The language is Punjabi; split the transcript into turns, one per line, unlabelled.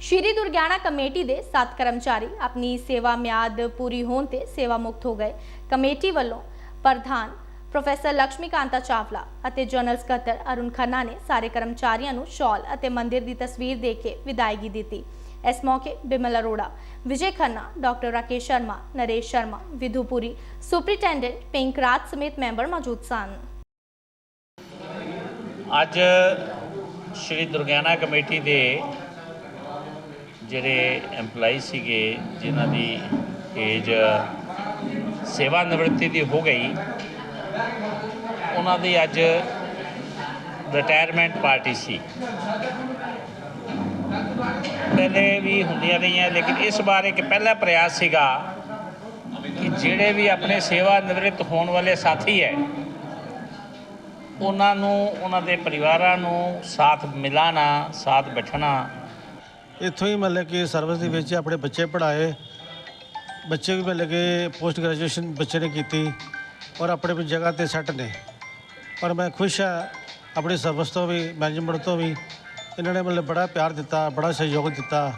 ਸ਼੍ਰੀ ਦੁਰਗਿਆਣਾ ਕਮੇਟੀ ਦੇ 7 ਕਰਮਚਾਰੀ ਆਪਣੀ ਸੇਵਾ ਮਿਆਦ ਪੂਰੀ ਹੋਣ ਤੇ ਸੇਵਾ ਮੁਕਤ ਹੋ ਗਏ। ਕਮੇਟੀ ਵੱਲੋਂ ਪ੍ਰਧਾਨ ਪ੍ਰੋਫੈਸਰ ਲక్ష్ਮੀਕਾਂਤਾ ਚਾਵਲਾ ਅਤੇ ਜਨਰਲ ਸਕੱਤਰ ਅਰੁਣ ਖੰਨਾ ਨੇ ਸਾਰੇ ਕਰਮਚਾਰੀਆਂ ਨੂੰ ਸ਼ਾਲ ਅਤੇ ਮੰਦਿਰ ਦੀ ਤਸਵੀਰ ਦੇ ਕੇ ਵਿਦਾਇਗੀ ਦਿੱਤੀ। ਇਸ ਮੌਕੇ ਬਿਮਲ ਅਰੋੜਾ, ਵਿਜੇ ਖੰਨਾ, ਡਾਕਟਰ ਰਾਕੇਸ਼ ਸ਼ਰਮਾ, ਨਰੇਸ਼ ਸ਼ਰਮਾ ਵਿਧੂਪੁਰੀ ਸੁਪਰੀਟੈਂਡੈਂਟ ਪਿੰਕ ਰਾਜ ਸਮੇਤ ਮੈਂਬਰ ਮੌਜੂਦ ਸਨ।
ਅੱਜ ਸ਼੍ਰੀ ਦੁਰਗਿਆਨਾ ਕਮੇਟੀ ਦੇ ਜਿਹੜੇ EMPLOYEE ਸੀਗੇ, ਜਿਨ੍ਹਾਂ ਦੀ ਏਜ ਸੇਵਾ ਨਿਵਰਤੀ ਦੀ ਹੋ ਗਈ, ਉਹਨਾਂ ਦੀ ਅੱਜ ਰਿਟਾਇਰਮੈਂਟ ਪਾਰਟੀ ਸੀ। ਪਹਿਲੇ ਵੀ ਹੁੰਦੀਆਂ ਰਹੀਆਂ, ਲੇਕਿਨ ਇਸ ਬਾਰੇ ਇੱਕ ਪਹਿਲਾ ਪ੍ਰਯਾਸ ਸੀਗਾ ਕਿ ਜਿਹੜੇ ਵੀ ਆਪਣੇ ਸੇਵਾ ਨਿਵਰਤ ਹੋਣ ਵਾਲੇ ਸਾਥੀ ਹੈ, ਉਹਨਾਂ ਨੂੰ, ਉਹਨਾਂ ਦੇ ਪਰਿਵਾਰਾਂ ਨੂੰ ਸਾਥ ਮਿਲਾਣਾ, ਸਾਥ ਬੈਠਣਾ
ਇੱਥੋਂ ਹੀ ਮਤਲਬ ਕਿ ਸਰਵਿਸ ਦੇ ਵਿੱਚ ਆਪਣੇ ਬੱਚੇ ਪੜ੍ਹਾਏ। ਬੱਚੇ ਵੀ ਮਤਲਬ ਕਿ ਪੋਸਟ ਗ੍ਰੈਜੂਏਸ਼ਨ ਬੱਚੇ ਨੇ ਕੀਤੀ ਔਰ ਆਪਣੇ ਆਪਣੀ ਜਗ੍ਹਾ ਤੇ ਸੈੱਟ ਨੇ। ਪਰ ਮੈਂ ਖੁਸ਼ ਹਾਂ ਆਪਣੀ ਸਰਵਿਸ ਤੋਂ ਵੀ ਮੈਨੇਜਮੈਂਟ ਤੋਂ ਵੀ। ਇਹਨਾਂ ਨੇ ਮਤਲਬ ਬੜਾ ਪਿਆਰ ਦਿੱਤਾ, ਬੜਾ ਸਹਿਯੋਗ ਦਿੱਤਾ।